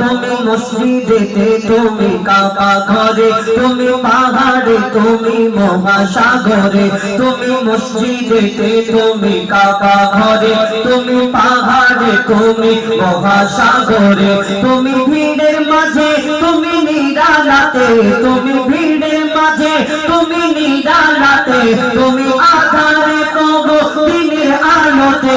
তুমি মসজিদেতে তুমি কাবা ঘরে, তুমি পাহাড়ে, তুমি মহাসাগরে, তুমি মসজিদেতে তুমি কাবা ঘরে, তুমি পাহাড়ে, তুমি মহাসাগরে, তুমি ভিড়ের মাঝে, তুমি নিরালাতে, তুমি ভিড়ের মাঝে, তুমি নিরালাতে, তুমি আধারে প্রভু দিনের আলোতে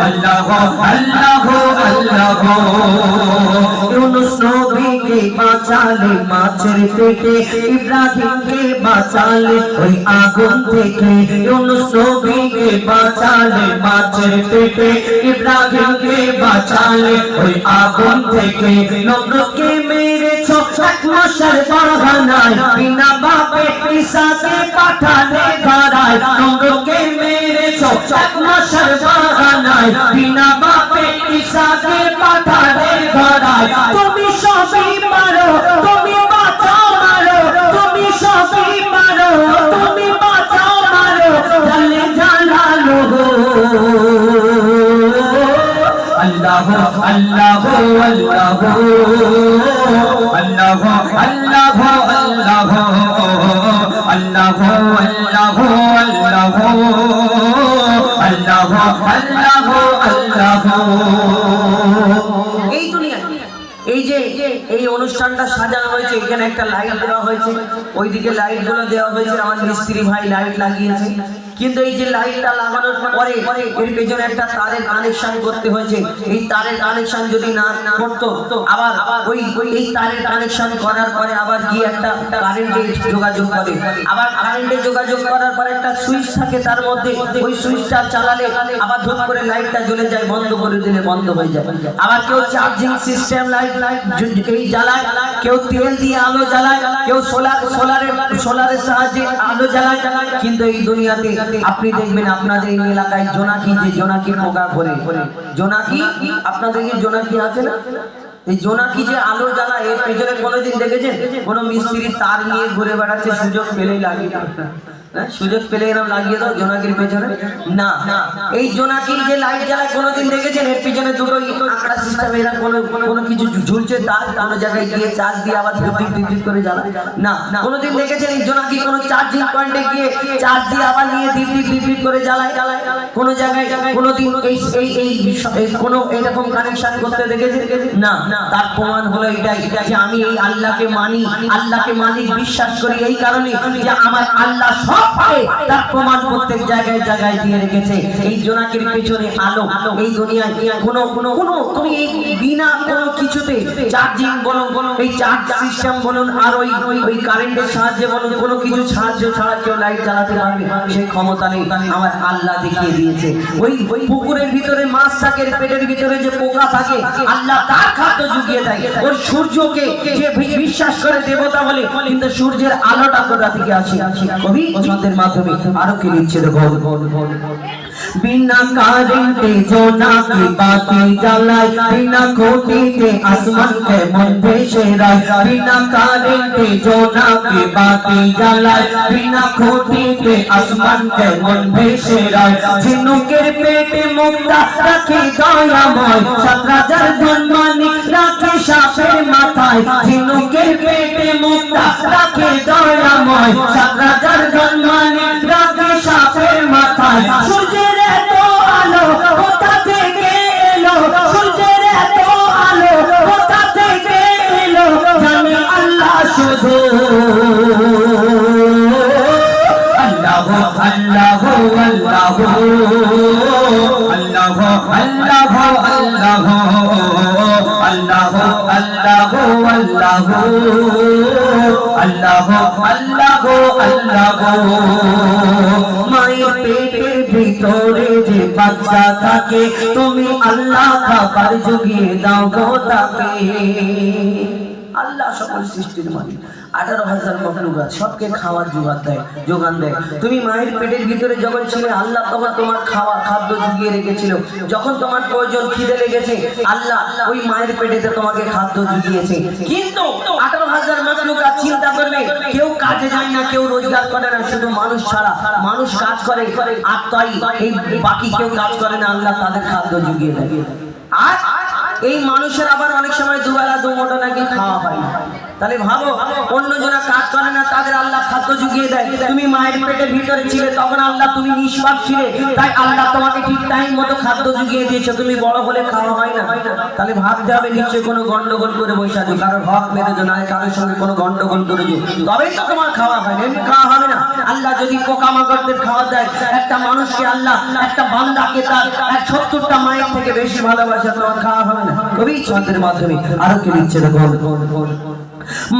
अल्लाह अल्लाह अल्लाह यूनुस नबी के বাঁচালে মাছের পেটে ইব্রাহিম কে বাঁচালে ওই আগুন থেকে ইউনুস নবী কে বাঁচালে মাছের পেটে ইব্রাহিম কে বাঁচালে ওই আগুন থেকে নমরুদকে মেরেছো এক মাসের বারহানায় বিনা বাপে ঈসাকে পাঠালে ঘরায় নমরুদকে মেরেছো এক মাসের বিনা বাপে ঈসাকে পাঠালে ধরায়। তুমি সবই পারো, তুমি বাঁচাও মারো, তুমি সবই পারো, তুমি বাঁচাও মারো, জালে আল্লাহ আল্লাহ আল্লাহ। আল্লাহ আল্লাহ আল্লাহ। আল্লাহ আল্লাহ আল্লাহ। আল্লাহ আল্লাহ। এই দুনিয়ায় এই যে এই অনুষ্ঠানটা সাজানো হয়েছে, এখানে একটা লাইট দেওয়া হয়েছে। ওইদিকে লাইটগুলো দেওয়া হয়েছে, আমার মিস্ত্রি ভাই লাইট লাগিয়েছে। কিন্তু এই যে লাইটটা লাগানোর পরে, এর পেছনে একটা তারের কানেকশন করতে হয়েছে। এই তারের কানেকশন যদি না করতো, আবার ওই, এই তারের কানেকশন করার পরে আবার গিয়ে একটা কারেন্টে যোগাযোগ করে। আবার কারেন্টে যোগাযোগ করার পরে একটা সুইচ থাকে তার মধ্যে, ওই সুইচটা চালালে আবার ধূপ করে লাইটটা জ্বলে যায়, বন্ধ করে দিলে বন্ধ হয়ে যায়। আবার কেউ চার্জিং সিস্টেম লাইট লাইট এই জ্বালায়, কেউ তেল দিয়ে আলো জ্বালায়, কেউ সোলার সোলারের সোলারের সাহায্যে আলো জ্বালায়। কিন্তু এই দুনিয়াতে আপনি দেখবেন আপনাদের এই এলাকায় জোনাকি যে জোনাকি পোকা ঘরে। জোনাকি? আপনাদের কি জোনাকি আছে না? এই জোনাকি যে আলো জ্বালায়, এর পেছনে কোনোদিন দেখেছেন? কোন মিস্ত্রি তার নিয়ে ঘুরে বেড়াচ্ছে, সুযোগ পেলেই লাগে। সুযোগ পেলে এরকম লাগিয়ে দাও, জোনাকির পেছনে। না, এই জোনাকির যে লাইট জ্বালায় কোনোদিন দেখেছেন? এর পিছনে দুটো আঁকড়া সিস্টেম এরা কোনো কোনো কিছু ঝুলছে, তার কোনো জায়গায় গিয়ে চার্জ দিয়ে আবার টিপ টিপ করে জ্বালায়। না, কোনোদিন দেখেছেন এই জোনাকি কোনো চার্জিং পয়েন্টে গিয়ে চার্জ দিয়ে আবার নিয়ে টিপ টিপ করে জ্বালায়? কোনো জায়গায় কোনোদিন এই এই এই কোনো এরকম কানেকশন করতে দেখেছেন? না, তার প্রমাণ হলো এটাই, যে আমি এই আল্লাহকে মানি আল্লাহকে মানি বিশ্বাস করি এই কারণে যে আমার আল্লাহ সব তার প্রমাণ প্রত্যেক জায়গায় জায়গায় দিয়ে রেখেছে। এই আলো, এই তুমি এই বিনা কিছুতে চার্জিং বলুন, এই চার্জ সিস্টেম বলুন, আর ওই ওই কারেন্টের সাহায্যে কোনো কিছু সাহায্য ছাড়া কেউ লাইট পারবে। সেই ক্ষমতা নেই, আমার আল্লাহ দেখিয়ে দিয়েছে। ওই ওই পুকুরের ভিতরে মাছ থাকে, পেটের ভিতরে যে পোকা থাকে, আল্লাহ তার খাদ্য জুগিয়ে দেয়। সূর্যকে যে বিশ্বাস করে দেবতা বলে, কিন্তু সূর্যের আলোটা কোথা থেকে আসে? কবি ছন্দের মাধ্যমে আরও কি নিচ্ছে বিনা কারেন্টে জোনাকি বাতি জ্বালায়? বিনা খুঁটিতে আসমান কেমন ভেসে রায় বিনা কারেন্টে জোনাকি বাতি জ্বালায়? বিনা খুঁটিতে আসমান কেমন ভেসে রয় ঝিনুকের পেটে মুক্তা রাখে দয়াময়। সাত রাজার ধনমানি রাখে সাপের মাথায়। ঝিনুকের পেটে মুক্তা রাখে দয়াময়। সাত রাজার ধনমানি রাখে সাপের মাথায়। মায়ের পেটের ভিতরে যে বাচ্চা থাকে, তুমি আল্লাহ খাবার জুগিয়ে দাও গো তাকে। আল্লাহ সকল সৃষ্টির মালিক। আঠারো হাজার মখলুকাত সবকে খাওয়ার জোগান দেয়, যোগান দেয়। তুমি মায়ের পেটের ভিতরে যখন ছিলে, আল্লাহ তখন তোমার খাওয়া, খাদ্য জুগিয়ে রেখেছিল। যখন তোমার প্রয়োজন খিদে লেগেছে, আল্লাহ ওই মায়ের পেটেতে তোমাকে খাদ্য জুগিয়েছে। কিন্তু আঠারো হাজার মখলুকাত চিন্তা করবে, কেউ কাজে যায় না, কেউ রোজগার করে না, শুধু মানুষ ছাড়া। মানুষ কাজ করে, আর তাই এই বাকি কেউ কাজ করে না, আল্লাহ তাদের খাদ্য জুগিয়ে দেয়। আর এই মানুষের আবার অনেক সময় দুবেলা দু মোটো নাকি খাওয়া হয় না। তাহলে ভাবো অন্য জনা কাজ করে না, তাদের আল্লাহ খাদ্য জুগিয়ে দেয়। তুমি মায়ের পেটের ভিতরে ছিলে, তখন আল্লাহ তুমি নিষ্পাপ ছিলে। তাই আল্লাহ তোমাকে ঠিক টাইম মতো খাদ্য জুগিয়ে দিয়েছ। তুমি বড় হলে খাওয়া হয় না। তাহলে ভাবতে হবে, নিশ্চয়ই কোনো গন্ডগোল করে বসে আছো। কারোর হক মেরেছো না কারোর সঙ্গে কোনো গন্ডগোল করেছ। তবেই তো তোমার খাওয়া হয় না খাওয়া হবে না। আল্লাহ যদি পোকামাকড়দের খাওয়া দেয়, একটা মানুষকে আল্লাহ, একটা বান্দাকে তার এক সত্তরটা মায়ের থেকে বেশি ভালোবাসা তোমার খাওয়া হবে না। কবি ছন্দের মাধ্যমে আরও কি লিখছে দেখো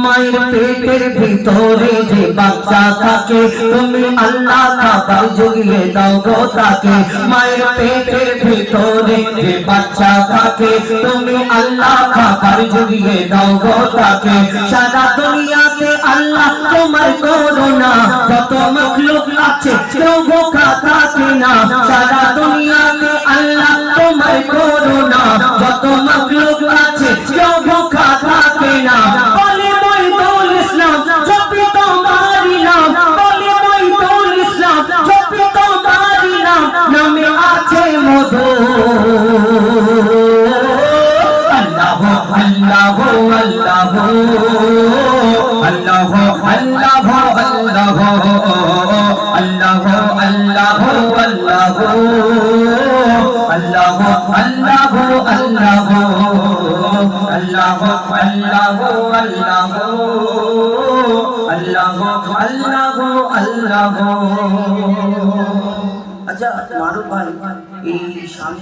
মায়ের পেটের ভিতরে যে বাচ্চা থাকে, তুমি আল্লাহ খাবার জুগিয়ে দাও গো তাকে। মায়ের পেটের ভিতরে যে বাচ্চা থাকে, তুমি আল্লাহ খাবার জুগিয়ে দাও গো তাকে। সারা দুনিয়াতে আল্লাহ তোমার করোনা যত মখলুক আছে আল্লাহ আল্লাহ আল্লাহ আল্লাহ আল্লাহ আল্লাহ আল্লাহ আচ্ছা মারুফ ভাই এই সামনে